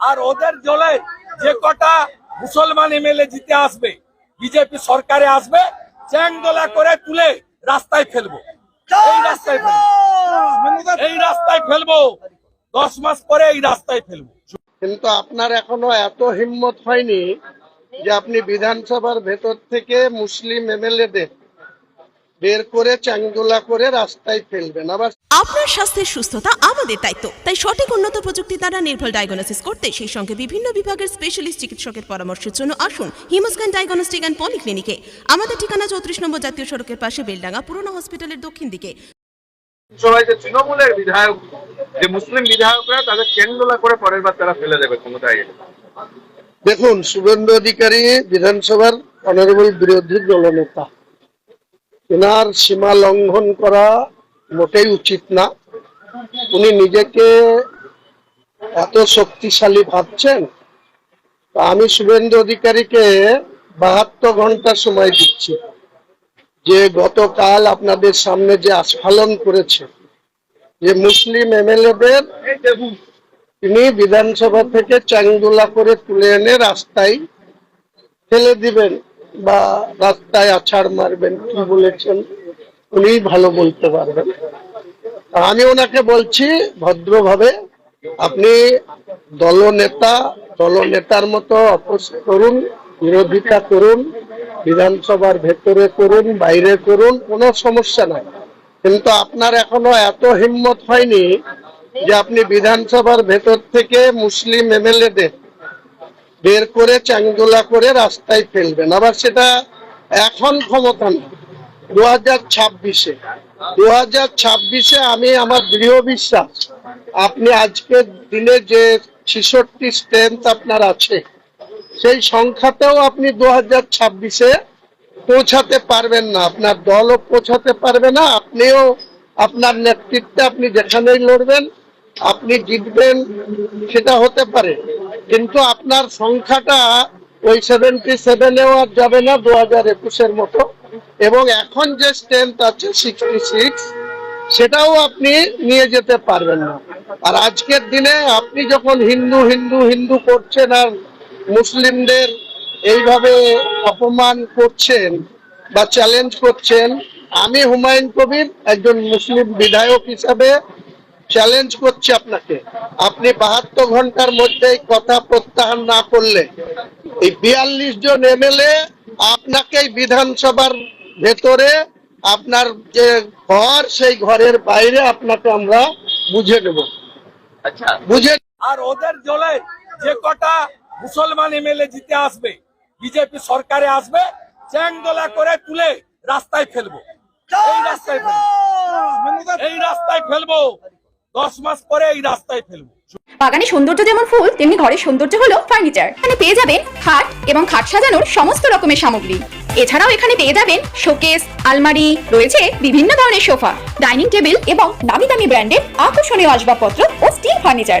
আর ওদের জলে যে কটা মুসলমান এমএলএ জিতে আসবে, বিজেপি সরকারে আসবে, চ্যাংদোলা করে তুলে রাস্তায় ফেলব। এই রাস্তায় ফেলব। এই রাস্তায় ফেলব। দশ মাস পরে এই রাস্তায় ফেলব। কিন্তু আপনার এখনও এত হিম্মত হয়নি যে আপনি বিধানসভার ভেতর থেকে মুসলিম এমএলএদের বের করে চাঙ্গুলা করে রাস্তায় ফেলবেন। আবার আপনার স্বাস্থ্যের সুস্থতা আমাদের দায়িত্ব। তাই সঠিক উন্নত প্রযুক্তি দ্বারা নির্ভুল ডায়াগনোসিস করতে সেই সঙ্গে বিভিন্ন বিভাগের স্পেশালিস্ট চিকিৎসকের পরামর্শের জন্য আসুন হিমোস্ক্যান ডায়াগনস্টিক অ্যান্ড পলিক্লিনিকে আমাদের ঠিকানা চৌত্রিশ নম্বর জাতীয় সড়কের পাশে বেলডাঙ্গা পুরনো হসপিটালের দক্ষিণ দিকে। সবাই যে তৃণমূলের বিধায়ক যে মুসলিম বিধায়করা তাদের চেঙ্গোলা করে পরের বার তারা ফেলে দেবে ক্ষমতায় দেখুন শুভেন্দু অধিকারী বিধানসভার অনারেবল বিরোধী দলনেতা। এনার সীমা লঙ্ঘন করা মোটেই উচিত না। উনি নিজেকে এত শক্তিশালী ভাবছেন আমি শুভেন্দু অধিকারীকে বাহাত্তর ঘণ্টা সময় দিচ্ছি, যে গতকাল আপনাদের সামনে যে আস্ফালন করেছে, যে মুসলিম এমএলএদের তিনি বিধানসভা থেকে চাংদুলা করে তুলে এনে রাস্তায় ফেলে দিবেন। বা রাস্তায় আছাড় মারবেন, কি বলেছেন উনি ভালো বলতে পারবেন। আমি ওনাকে বলছি, ভদ্রভাবে, আপনি দলনেতা, দলনেতার মতো অপোজ করুন, বিরোধিতা করুন, বিধানসভার ভেতরে করুন, বাইরে করুন, কোনো সমস্যা নাই। কিন্তু আপনার এখনও এত হিম্মত হয়নি যে আপনি বিধানসভার ভেতর থেকে মুসলিম এমএলএদের বের করে চাঙ্গুলা করে রাস্তায় ফেলবেন। আবার সেটা এখন ক্ষমতা না দু হাজার ছাব্বিশে। দু হাজার ছাব্বিশে আমি আমার দৃঢ় বিশ্বাস, আপনি আজকের দিনে যে ছিষট্টি স্ট্রেংথ আপনার আছে, সেই সংখ্যাতেও আপনি দু হাজার ছাব্বিশে পৌঁছাতে পারবেন না। আপনার দলও পৌঁছাতে পারবে না। আপনিও আপনার নেতৃত্বে আপনি যেখানেই লড়বেন আপনি জিতবেন, সেটা হতে পারে। কিন্তু আপনার সংখ্যাটা ওই সেভেন্টি সেভেনেও আর যাবে না দু হাজার একুশের মতো। এবং এখন যে স্ট্রেংথ আছে সিক্সটি সিক্স সেটাও আপনি নিয়ে যেতে পারবেন না। আর আজকের দিনে আপনি যখন হিন্দু হিন্দু হিন্দু করছেন আর মুসলিমদের এইভাবে অপমান করছেন বা চ্যালেঞ্জ করছেন, আমি হুমায়ুন কবির একজন মুসলিম বিধায়ক হিসাবে চ্যালেঞ্জ করছি আপনাকে। আপনি বাহাত্তর ঘণ্টার মধ্যে এই কথা প্রত্যাহার না করলে এই বিয়াল্লিশ জন এমএলএ আপনাকে বিধানসভার ভেতরে আপনার যে ঘর সেই ঘরের বাইরে আপনাকে আমরা বুঝে নেব। আচ্ছা। বুঝে আর ওদের জলে যে কটা মুসলমান এমএলএ জিতে আসবে বিজেপি সরকারে আসবে চ্যাংদোলা করে তুলে রাস্তায় ফেলব। এই রাস্তায় ফেলব। এই রাস্তায় ফেলব। দশ মাস পরে এই রাস্তায় ফেলব। বাগানে সৌন্দর্য যেমন ফুল, তেমনি ঘরের সৌন্দর্য হলো ফার্নিচার এখানে পেয়ে যাবেন খাট এবং খাট সাজানোর সমস্ত রকমের সামগ্রী। এছাড়াও এখানে পেয়ে যাবেন শোকেস আলমারি, রয়েছে বিভিন্ন ধরনের সোফা ডাইনিং টেবিল এবং দামি দামি ব্র্যান্ডের আকর্ষণীয় আসবাবপত্র ও স্টিল ফার্নিচার